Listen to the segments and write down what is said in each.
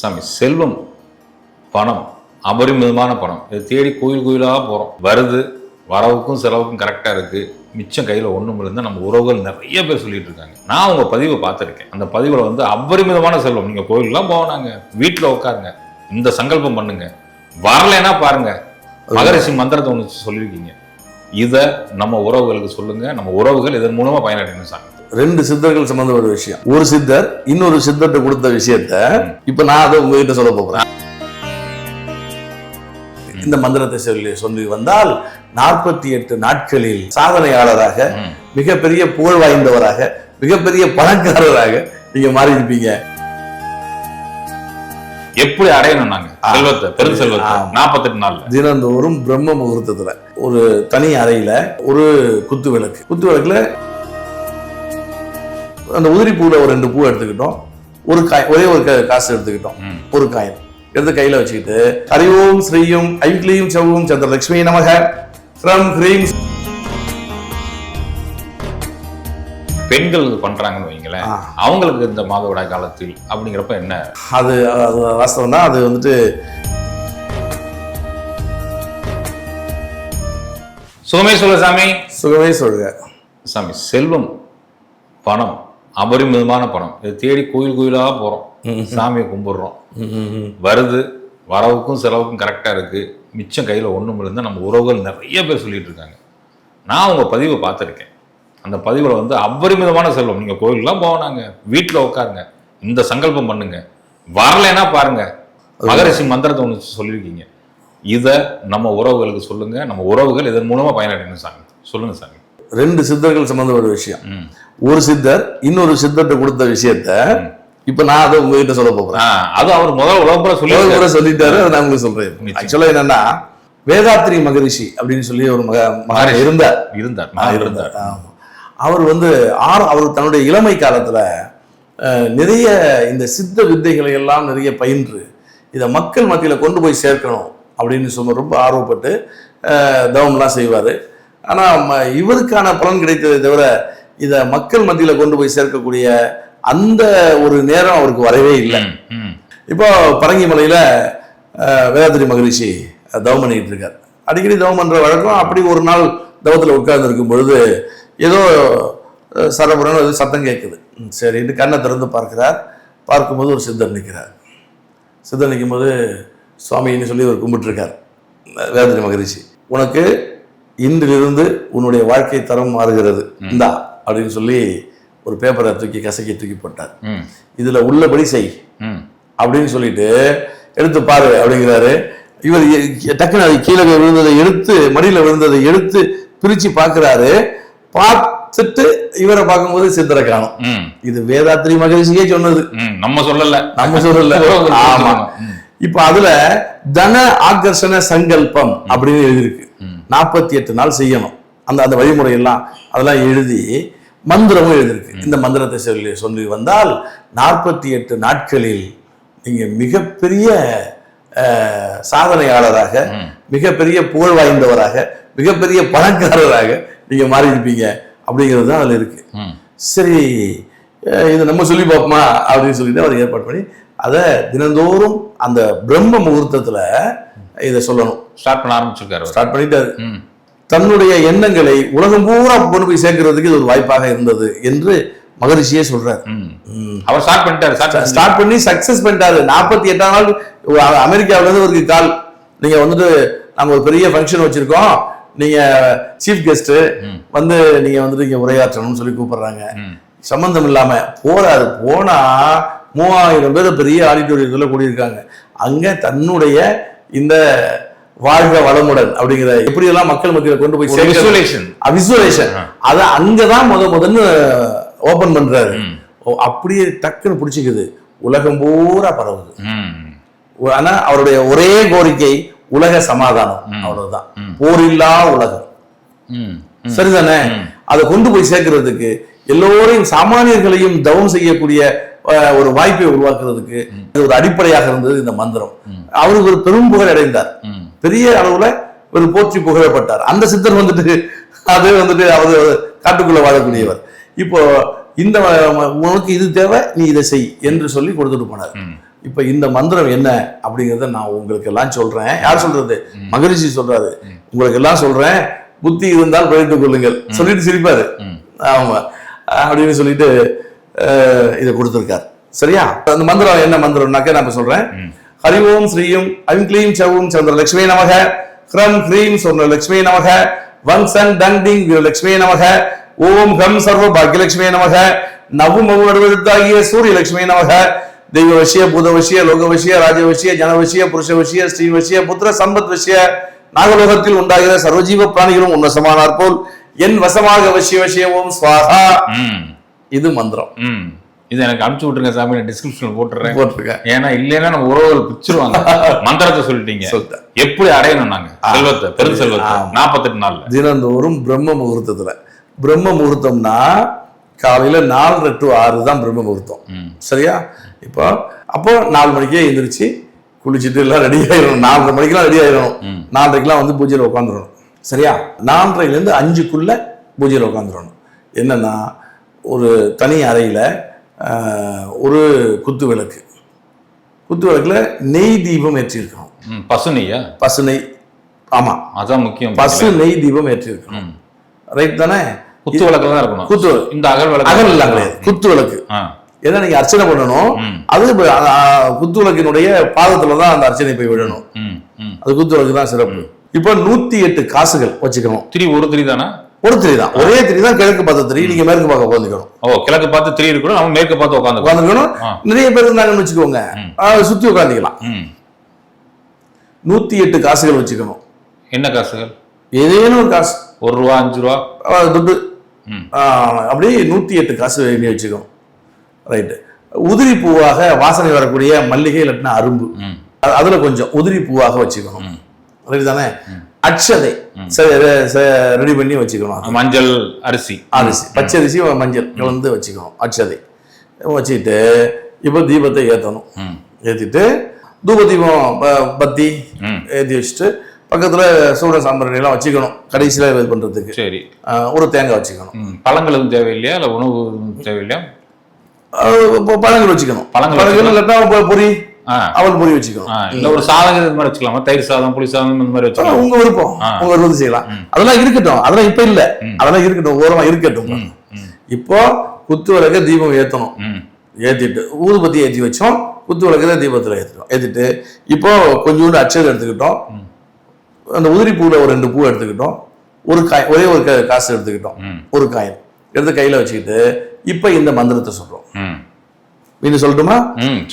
சாமி செல்வம் பணம் அபரிமிதமான பணம். இதை தேடி கோயில் கோயிலாக போகிறோம் வருது வரவுக்கும் செலவுக்கும் கரெக்டாக இருக்குது மிச்சம் கையில் ஒன்றும் இருந்தால் நம்ம உறவுகள் நிறைய பேர் சொல்லிட்டு இருக்காங்க. நான் உங்கள் பதிவை பார்த்துருக்கேன். அந்த பதிவில் வந்து அபரிமிதமான செல்வம். நீங்கள் கோயிலெலாம் போனாங்க வீட்டில் உட்காருங்க. இந்த சங்கல்பம் பண்ணுங்க. வரலைன்னா பாருங்க. மகரிஷி மந்திரத்தை ஒன்று சொல்லியிருக்கீங்க. இதை நம்ம உறவுகளுக்கு சொல்லுங்கள் நம்ம உறவுகள் இதன் மூலமாக பயனடையணும் சாமி. ரெண்டு சித்தர்கள் சம்பந்தப்பட்ட விஷயம். ஒரு சித்தர் இன்னொரு சித்தர்கிட்ட கொடுத்த விஷயத்த இப்ப நான் அதை உங்ககிட்ட சொல்ல போகிறேன் இந்த மந்திரத்தை சொல்லி சொல்லி வந்தால் நாற்பத்தி எட்டு நாட்களில் சாதனையாளராக. மிகப்பெரிய புகழ் வாய்ந்தவராக மிகப்பெரிய பணக்காரராக நீங்க மாறி இருப்பீங்க எப்படி அடையணும் நாங்க. செல்வத்தை பெரும் செல்வத்தை. நாற்பத்தெட்டு நாள்ல. தினந்தோறும் பிரம்ம முகூர்த்தத்துல. ஒரு தனி அறையில ஒரு குத்து விளக்கு. குத்து விளக்குல அந்த உதிரி பூல ஒரு ரெண்டு பூ எடுத்துக்கிட்டோம். ஒரு காய் ஒரே ஒரு காசு எடுத்துக்கிட்டோம். ஒரு காயின் எடுத்து கையில வச்சுக்கிட்டு ஹரிஓம் ஸ்ரீயும் ஐக்லீம் சௌவும் சந்திரலட்சுமி நமக. ஃப்ரம் ஹ்ரீம். பெண்கள் பண்றாங்கன்னு வைங்களேன். அவங்களுக்கு இந்த மாதவிடாய் காலத்தில் அப்படிங்கிறப்ப என்ன? அது அது வாஸ்தவம் தான் அது வந்துட்டு சுகமே சொல்ல சாமி. சுகமே சொல்லுங்க. சாமி செல்வம் பணம். அபரிமிதமான பணம் இதை தேடி கோயில் கோயிலாக போறோம். சாமியை கும்பிடுறோம். வருது. வரவுக்கும் செலவுக்கும் கரெக்டாக இருக்கு. மிச்சம் கையில் ஒன்றும் இருந்தால் நம்ம உறவுகள் நிறைய பேர் சொல்லிட்டு இருக்காங்க. நான் உங்கள் பதிவை பார்த்துருக்கேன். அந்த பதிவில் வந்து அபரிமிதமான செல்வம். நீங்கள் கோயிலுக்குலாம் போனாங்க வீட்டில் உட்காருங்க. இந்த சங்கல்பம் பண்ணுங்க. வரலைன்னா பாருங்க. மகரிஷி மந்திரத்தை ஒன்று சொல்லியிருக்கீங்க. இதை நம்ம உறவுகளுக்கு சொல்லுங்க. நம்ம உறவுகள் இதன் மூலமா பயனடையணும் சாமி. சொல்லுங்க சாமி. ரெண்டு சித்தர்கள் சம்பந்தப்பட்ட விஷயம். ம். ஒரு சித்தர் இன்னொரு சித்தர்கிட்ட கொடுத்த விஷயத்த இப்ப நான் அதை உங்ககிட்ட சொல்ல போகிறேன் ஆ, அது அவர் முதல் உலகப்புற சொல்லி முறை சொல்லிட்டாரு அதை நான் உங்களுக்கு சொல்றேன். ஆக்சுவலா என்னன்னா வேதாத்ரி மகரிஷி அப்படின்னு சொல்லி ஒரு மக மகரிஷி. இருந்தார். இருந்தார். நான் இருந்தார். அவர் வந்து ஆறு அவர் தன்னுடைய இளமை காலத்துல நிறைய இந்த சித்த வித்தைகளை எல்லாம் நிறைய பயின்று இதை மக்கள் மத்தியில கொண்டு போய் சேர்க்கணும் அப்படின்னு சொன்ன ரொம்ப ஆர்வப்பட்டு தவம்லாம் செய்வார். ஆனால் இவருக்கான பலன் கிடைத்ததை தவிர இதை மக்கள் மத்தியில கொண்டு போய் சேர்க்கக்கூடிய அந்த ஒரு நேரம் அவருக்கு வரவே இல்லை. இப்போ பரங்கிமலையில் வேதாத்திரி மகரிஷி தவம் பண்ணிட்டு இருக்கார். அடிக்கடி தவம் பண்ற வழக்கம் அப்படி ஒரு நாள் தவத்தில் உட்கார்ந்து இருக்கும் பொழுது ஏதோ அஹ், சரபுரன்னு ஏதோ சத்தம் கேட்குது சரின்னு கண்ணை திறந்து பார்க்கிறார். பார்க்கும்போது ஒரு சித்தர் நிற்கிறார் சித்தர் நிற்கும்போது சுவாமின்னு சொல்லி அவர் கும்பிட்டுருக்கார். வேதாத்திரி மகரிஷி. உனக்கு இன்றிலிருந்து உன்னுடைய வாழ்க்கை தரம் மாறுகிறது. இந்தா. அப்படின்னு சொல்லி ஒரு பேப்பரை தூக்கி கசக்கி தூக்கி போட்டார். இதுல உள்ளபடி செய். அப்படின்னு சொல்லிட்டு எடுத்து பாரு அப்படிங்கிறாரு. இவர் டக்குன்னு அது கீழே விழுந்ததை எடுத்து மடியில விழுந்ததை எடுத்து பிரிச்சு பார்க்கறாரு. பார்த்துட்டு இவரை பார்க்கும்போது சித்தரை காணும். இது வேதாத்ரி மகரிஷியே சொன்னது. நம்ம சொல்லல. நம்ம சொல்லல. ஆமா. இப்ப அதுல தன ஆகர்ஷண சங்கல்பம் அப்படின்னு எழுதியிருக்கு. நாற்பத்தி எட்டு நாள் செய்யணும். அந்த அந்த வழிமுறை எல்லாம் அதெல்லாம் எழுதி மந்திரமும் எழுதியிருக்கு. இந்த மந்திரத்தை சொல்லி சொல்லி வந்தால் நாற்பத்தி எட்டு நாட்களில் நீங்க மிகப்பெரிய சாதனையாளராக. மிகப்பெரிய புகழ் வாய்ந்தவராக மிகப்பெரிய பணக்காரராக நீங்க மாறி இருப்பீங்க அப்படிங்கிறது தான் அதுல இருக்கு. ம். சரி இதை நம்ம சொல்லி பார்ப்போமா? அப்படின்னு சொல்லிட்டு அவர் ஏற்பாடு பண்ணி அதை தினந்தோறும் அந்த பிரம்ம முகூர்த்தத்துல இதை சொல்லணும். ஸ்டார்ட் பண்ண ஆரம்பிச்சிருக்காரு. ஸ்டார்ட் பண்ணிட்டாரு. தன்னுடைய எண்ணங்களை உலகம் பூரா கொண்டு போய் சேர்க்கிறதுக்கு இது ஒரு வாய்ப்பாக இருந்தது என்று மகரிஷியே சொல்றாரு. அவர் ஸ்டார்ட் பண்ணிட்டாரு ஸ்டார்ட் பண்ணி- சக்சஸ் பண்ணிட்டாரு. நாற்பத்தி எட்டாம் நாள் அமெரிக்காவுல இருந்து ஒரு கால் நீங்க வந்துட்டு நாங்க ஒரு பெரிய ஃபங்க்ஷன் வச்சிருக்கோம். நீங்க சீஃப் கெஸ்ட். வந்து நீங்க வந்துட்டு இங்க உரையாற்றணும்னு சொல்லி கூப்பிடுறாங்க. சம்பந்தம் இல்லாம போறாரு. போனா மூவாயிரம் பேர் பெரிய ஆடிட்டோரியத்துல கூடியிருக்காங்க. அங்க தன்னுடைய இந்த வாழ்க வளமுடன் அப்படிங்கிற எப்படியெல்லாம் மக்கள் மத்தியில கொண்டு போய். விசுவலேஷன் ஆ. அத அங்கதான் முத முதன்னு ஓபன் பண்றாரு. அப்படியே டக்குன்னு பிடிச்சிக்குது. உலகம் பூரா பரவுது. ஆனா அவருடைய ஒரே கோரிக்கை உலக சமாதானம். அவ்வளவுதான். போரில்லா உலகம். சரிதானே. அதை கொண்டு போய் சேர்க்கிறதுக்கு எல்லோரையும் சாமானியர்களையும் தவம் செய்யக்கூடிய ஒரு வாய்ப்பை உருவாக்குறதுக்கு ஒரு அடிப்படையாக இருந்தது இந்த மந்திரம். அவருக்கு ஒரு பெரும் புகழ் அடைந்தார். பெரிய அளவுல ஒரு போற்றி புகழப்பட்டார். அந்த சித்தர் வந்துட்டு அது வந்துட்டு அவர் காட்டுக்குள்ள வாழக்கூடியவர். இப்போ இந்த உனக்கு இது தேவை நீ இதை செய் என்று சொல்லி கொடுத்துட்டு போனார். இப்ப இந்த மந்திரம் என்ன அப்படிங்கறத நான் உங்களுக்கு எல்லாம் சொல்றேன். யார் சொல்றது? மகரிஷி சொல்றாரு. உங்களுக்கு எல்லாம் சொல்றேன். புத்தி இருந்தால் படித்துக் கொள்ளுங்கள். சொல்லிட்டு சிரிப்பாரு. ஆமா. அப்படின்னு சொல்லிட்டு இதை கொடுத்திருக்காரு. சரியா? அந்த மந்திரம் என்ன மந்திரம்னாக்க நான் சொல்றேன். ஹரி ஓம் ஸ்ரீயும் ஐம் க்ளீம் சவும் சந்திர லட்சுமி நமக. ஹ்ரம் ஹ்ரீம் சொர்ண லட்சுமி நமக. வன்சன் டண்டிங் லட்சுமி நமக. ஓம் ஹம் சர்வ பாக்யலட்சுமி நமக. நவு மவு நடுவெழுத்தாகிய சூரிய லட்சுமி நமக. தெய்வ வசிய பூத வசிய லோக வசிய ராஜ வசிய ஜன வசிய புருஷ வசிய ஸ்ரீ வசிய புத்திர சம்பத் வசிய நாகலோகத்தில் உண்டாகிற சர்வஜீவ பிராணிகளும் உன் வசமானார் போல். என் வசமாக வசிய வசிய ஓம் ஸ்வாஹா. ம். இது மந்திரம். இது எனக்கு அனுப்பிச்சு விட்டுருங்க சாமி நான் டிஸ்கிரிப்ஷன் போட்டுறேன். போட்டிருக்கேன் ஏன்னா இல்லைன்னா நம்ம உறவுகள் பிச்சிருவாங்க. மந்திரத்தை சொல்லிட்டீங்க. எப்படி அடையணும் நாங்க? செல்வத்தை பெரும் செல்வத்தை. நாற்பத்தெட்டு நாள்ல. தினந்தோறும் பிரம்ம முகூர்த்தத்துல. பிரம்ம முகூர்த்தம்னா காலையில நாலரை டு ஆறு தான் பிரம்ம முகூர்த்தம். சரியா? இப்போ அப்போ நாலு மணிக்கே எந்திரிச்சு குளிச்சுட்டு எல்லாம் ரெடி ஆயிடணும் நாலரை மணிக்கெல்லாம் ரெடி ஆயிடணும் நாலரைக்கெல்லாம் வந்து பூஜையில் உட்காந்துடணும் சரியா? நாலரைலேருந்து அஞ்சுக்குள்ள பூஜையில் உட்காந்துடணும் என்னன்னா ஒரு தனி அறையில் ஒரு குத்து விளக்கு. குத்து விளக்குல நெய் தீபம் ஏற்றிருக்கணும். பசு நெய்யா? பசு நெய் ஆமா. அதான் முக்கியம். பசு நெய் தீபம் ஏற்றிருக்கணும். ரைட் தானே? குத்து விளக்குல தான் இருக்கணும். குத்து இந்த அகல் விளக்கு. அகல் எல்லாம் கிடையாது. குத்து விளக்கு. ஏன்னா நீங்க அர்ச்சனை பண்ணணும். அது குத்து விளக்கினுடைய பாதத்துல தான் அந்த அர்ச்சனை போய் விடணும். அது குத்து விளக்கு தான் சிறப்பு. இப்போ நூத்தி எட்டு காசுகள் வச்சுக்கணும். திரி ஒரு திரி தானே? ஒரு திரி தான். ஒரே திரி தான் கிழக்கு பார்த்த திரி. நீங்க மேற்கு பார்க்க உட்காந்துக்கணும் ஓ கிழக்கு பார்த்து திரி இருக்கணும். நம்ம மேற்கு பார்த்து உட்காந்து உட்காந்துக்கணும். நிறைய பேர் இருந்தாங்கன்னு வச்சுக்கோங்க. சுத்தி உட்காந்துக்கலாம் நூத்தி எட்டு காசுகள் வச்சுக்கணும். என்ன காசுகள்? ஏதேனும் ஒரு காசு. ஒரு ரூபா அஞ்சு ரூபா? துட்டு. அப்படியே நூத்தி எட்டு காசு எண்ணி வச்சுக்கணும். ரைட்டு. உதிரி பூவாக வாசனை வரக்கூடிய மல்லிகை இல்லாட்டினா அரும்பு. அதுல கொஞ்சம் உதிரி பூவாக வச்சுக்கணும். ரைட் தானே அட்சதை ரெடி பண்ணி வச்சுக்கணும். மஞ்சள் அரிசி. அரிசி. பச்சை அரிசி மஞ்சள். கலந்து வச்சுக்கணும். அட்சதை வச்சுக்கிட்டு இப்போ தீபத்தை ஏற்றணும் ஏற்றிட்டு தூப தீபம் பத்தி ஏற்றி வச்சுட்டு பக்கத்துல சூட சாம்பிராணி எல்லாம் வச்சுக்கணும். கடைசியில இது பண்றதுக்கு. சரி. ஒரு தேங்காய் வச்சுக்கணும். பழங்கள் எதுவும் தேவையில்லையா? இல்லை உணவு தேவையில்லையா? பழங்கள் வச்சுக்கணும். பழங்கள் இல்லாட்டா பொரி. ஆ. அவல் பொரி வச்சுக்கணும். இல்லை ஒரு சாதம் இது மாதிரி வச்சுக்கலாமா? தயிர் சாதம் புளி சாதம் இந்த மாதிரி வச்சுக்கலாம்? உங்க விருப்பம். உங்க விருப்பம் செய்யலாம். அதெல்லாம் இருக்கட்டும். அதெல்லாம் இப்ப இல்ல. அதெல்லாம் இருக்கட்டும். ஓரமா இருக்கட்டும். இப்போ குத்து விளக்க தீபம் ஏத்தணும். ஏத்திட்டு ஊதுபத்தி ஏத்தி வச்சோம். குத்து விளக்குல தீபத்துல ஏத்திட்டோம் ஏத்திட்டு இப்போ கொஞ்சோண்டு அச்சதை எடுத்துக்கிட்டோம். அந்த உதிரி பூல ஒரு ரெண்டு பூ எடுத்துக்கிட்டோம். ஒரு காய் ஒரே ஒரு காசு எடுத்துக்கிட்டோம். ஒரு காயின் எடுத்து கையில வச்சுக்கிட்டு இப்போ இந்த மந்திரத்தை சொல்றோம். மீண்டும் சொல்லட்டுமா?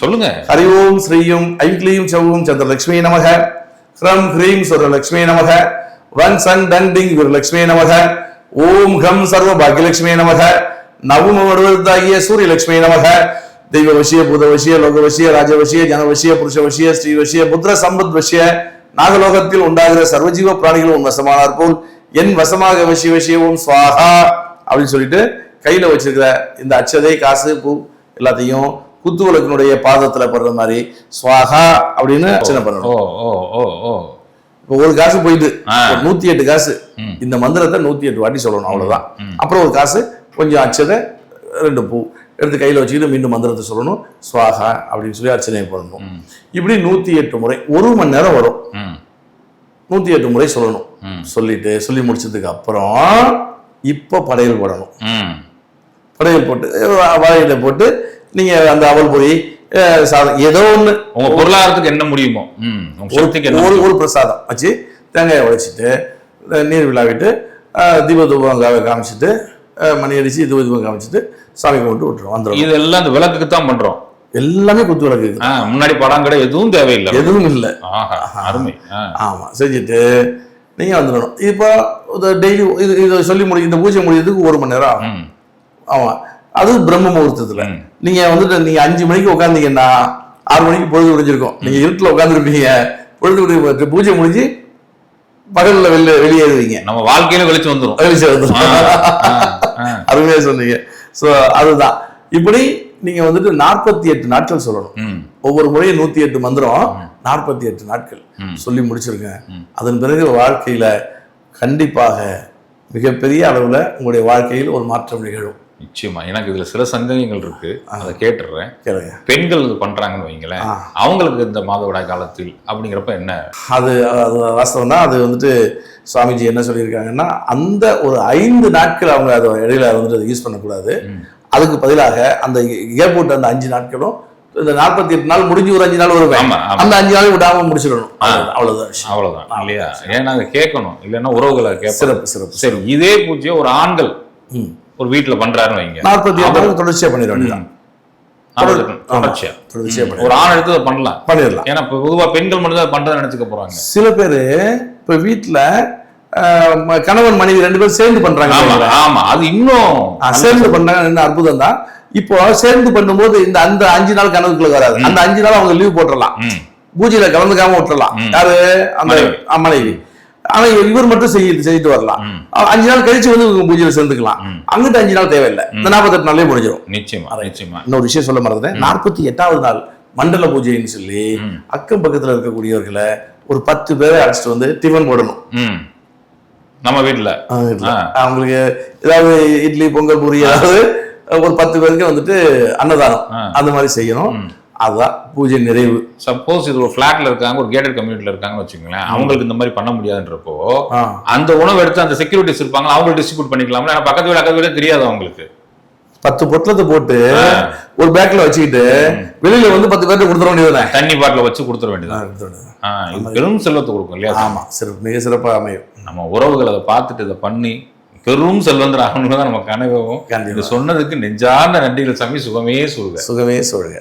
சொல்லுங்க. ஹரி ஓம் ஸ்ரீயும் ஐம் க்ளீம் சவும் சந்திர லட்சுமி நமக. ஹ்ரம் ஹ்ரீம் சுர லட்சுமி நமக. வன் சன் டண்டிங் குரு லட்சுமி நமக. ஓம் ஹம் சர்வ பாக்யலட்சுமி நமக. நவமடுவதாகிய சூரிய லட்சுமி நமக. தெய்வ வசிய பூத வசிய லோக வசிய ராஜ வசிய ஜன வசிய புருஷ வசிய ஸ்ரீ வசிய புத்திர சம்பத் வசிய நாகலோகத்தில் உண்டாகிற சர்வஜீவ பிராணிகளும் உன் வசமானார் போல் என் வசமாக வசிய வசியவும் சுவாகா அப்படின்னு சொல்லிட்டு கையில வச்சிருக்கிற இந்த அச்சதை காசு பூ எல்லாத்தையும் குத்து விளக்கினுடைய பாதத்துல படுற மாதிரி சுவாகா அப்படின்னு அர்ச்சனை பண்ணணும். ஓ ஓ ஓ ஓ. இப்போ ஒரு காசு போயிட்டு நூத்தி எட்டு காசு. இந்த மந்திரத்தை நூத்தி எட்டு வாட்டி சொல்லணும் அவ்வளவுதான். அப்புறம் ஒரு காசு கொஞ்சம் அச்சதை ரெண்டு பூ எடுத்து கையில வச்சுக்கிட்டு மீண்டும் மந்திரத்தை சொல்லணும் சுவாகா அப்படின்னு சொல்லி அர்ச்சனை பண்ணணும். இப்படி நூத்தி எட்டு முறை ஒரு மணி நேரம் வரும். நூத்தி எட்டு முறை சொல்லணும். சொல்லிட்டு சொல்லி முடிச்சதுக்கு அப்புறம் இப்போ படையல் போடணும். படையல் போட்டு வாழையில போட்டு நீங்க அந்த அவல் சாதம் ஏதோ ஒண்ணு. உங்க பொருளாதாரத்துக்கு என்ன முடியுமோ ஒரு ஒரு பிரசாதம் வச்சு தேங்காயை உடைச்சிட்டு நீர் விழாவிட்டு அஹ், தீப தூபம் கா- காமிச்சிட்டு மணி அடிச்சு தீப தூபம் காமிச்சிட்டு சாமி கும்பிட்டு விட்டுரும் வந்துடும் இதெல்லாம் இந்த விளக்குக்கு தான் பண்றோம். எல்லாமே குத்து விளக்கு. முன்னாடி படம் கடை எதுவும் தேவையில்லை. எதுவும் இல்லை. அருமை. ஆமா செஞ்சுட்டு நீங்க வந்துடணும். இப்போ டெய்லி இது இதை சொல்லி முடி இந்த பூஜை முடியறதுக்கு ஒரு மணி நேரம் ஆகும். ஆமா. அது பிரம்ம முகூர்த்தத்துல. நீங்க வந்துட்டு நீங்க அஞ்சு மணிக்கு உட்காந்தீங்கன்னா ஆறு மணிக்கு பொழுது முடிஞ்சிருக்கும் நீங்க இருட்டுல உட்காந்துருப்பீங்க பொழுது பூஜை முடிஞ்சு பகல்ல வெளில வெளியேறுவீங்க. நம்ம வாழ்க்கையில வெளிச்சம் வந்துரும். ஆ, ஆ. அருமையா சொன்னீங்க. சோ அதுதான். இப்படி நீங்க வந்துட்டு நாற்பத்தி எட்டு நாட்கள் சொல்லணும். ஒவ்வொரு முறையும் நூத்தி எட்டு மந்திரம். நாற்பத்தி எட்டு நாட்கள். சொல்லி முடிச்சிருக்கேன். அதன் பிறகு வாழ்க்கையில கண்டிப்பாக மிகப்பெரிய அளவுல உங்களுடைய வாழ்க்கையில் ஒரு மாற்றம் நிகழும். நிச்சயமா. எனக்கு இதுல சில சந்தேகங்கள் இருக்கு. அதை கேட்டுடுறேன் பெண்கள் இது பண்றாங்கன்னு வைங்களேன். அவங்களுக்கு இந்த மாதவிடாய் காலத்தில் அப்படிங்கிறப்ப என்ன? அது அது வாஸ்தவம் தான் அது வந்துட்டு சுவாமிஜி என்ன சொல்லியிருக்காங்கன்னா அந்த ஒரு ஐந்து நாட்கள் அவங்க அதை இடையில வந்துட்டு அதை யூஸ் பண்ணக்கூடாது. அதுக்கு பதிலாக அந்த விட்ட அந்த அஞ்சு நாட்களும் இந்த நாற்பத்தி எட்டு நாள் முடிஞ்சு ஒரு அஞ்சு நாள் வருவேன். அந்த அஞ்சு நாள் விடாம முடிச்சிடணும். அவ்வளவுதான், அவ்வளவுதான் இல்லையா? ஏன்னா அதை கேட்கணும். இல்லைன்னா உறவுகளை சிறப்பு சிறப்பு சரி இதே பூஜையை ஒரு ஆண்கள். ஒரு வீட்டுல பண்றாருன்னு வைங்க. நாற்பத்தி எட்டு நாள் தொடர்ச்சியா பண்ணிட வேண்டியதான் அவருக்கு தொடர்ச்சியா. தொடர்ச்சியா பண்ணி ஒரு ஆண் எடுத்து பண்ணலாம். பண்ணிடலாம். ஏன்னா இப்ப பொதுவா பெண்கள் மட்டும் தான் பண்றதை நினைச்சுக்க போறாங்க. சில பேரு இப்ப வீட்டுல கணவன் மனைவி ரெண்டு பேரும் சேர்ந்து பண்றாங்க ஆமா அது இன்னும் சேர்ந்து பண்ணாங்க என்ன அற்புதம் தான் இப்போ சேர்ந்து பண்ணும்போது இந்த அந்த அஞ்சு நாள் கணக்குள்ள வராது. அந்த அஞ்சு நாள் அவங்க லீவ் போட்டுடலாம் பூஜையில கலந்துக்காம விட்டுறலாம். யாரு? அந்த மனைவி. ஆனா இவர் மட்டும் செய்ய செய்துட்டு வரலாம். அஞ்சு நாள் கழிச்சு வந்து பூஜையில சேர்ந்துக்கலாம். அங்கிட்டு அஞ்சு நாள் தேவையில்லை. இந்த நாற்பத்தெட்டு நாளே முடிஞ்சிடும் நிச்சயமா நிச்சயமா. இன்னொரு விஷயம் சொல்ல மறந்துட்டேன். நாற்பத்தி எட்டாவது நாள் மண்டல பூஜைன்னு சொல்லி. அக்கம் பக்கத்துல இருக்கக்கூடியவர்களை ஒரு பத்து பேரை அழைச்சிட்டு வந்து டிஃபன் போடணும். நம்ம வீட்டுல. அவங்களுக்கு ஏதாவது இட்லி பொங்கல் பூரி ஏதாவது ஒரு பத்து பேருக்கு வந்துட்டு அன்னதானம். அந்த மாதிரி செய்யணும். அதுதான் பூஜை நிறைவு. சப்போஸ் இது ஒரு ஃபிளாட்ல இருக்காங்க ஒரு கேட்டட் கம்யூனிட்டில இருக்காங்கன்னு வச்சுக்கோங்களேன். அவங்களுக்கு இந்த மாதிரி பண்ண முடியாதுன்றப்போ. அந்த உணவு எடுத்து அந்த செக்யூரிட்டிஸ் இருப்பாங்க அவங்க டிஸ்ட்ரிபியூட் பண்ணிக்கலாம்ல? ஏன்னா பக்கத்து வீடு அக்கத்து வீடு தெரியாது அவங்களுக்கு. பத்து பொட்டலத்தை போட்டு. ஒரு பேக்ல வச்சுக்கிட்டு வெளியில வந்து பத்து பேர்ட்ட கொடுத்துட வேண்டியதுதானே? தண்ணி பாட்டில வச்சு கொடுத்துட வேண்டியது ஆ, கொடுத்துட வேண்டியது. இது பெரும் செல்வத்தை கொடுக்கும் இல்லையா? ஆமா. சிறப்பு மிக சிறப்பாக அமையும். நம்ம உறவுகள் அதை பார்த்துட்டு இதை பண்ணி பெரும் செல்வந்தர் ஆகணும்னு தான் நம்ம கனவும் இது சொன்னதுக்கு நெஞ்சார்ந்த நன்றிகள். சாமி சுகமே சொல்க. சுகமே சொல்க.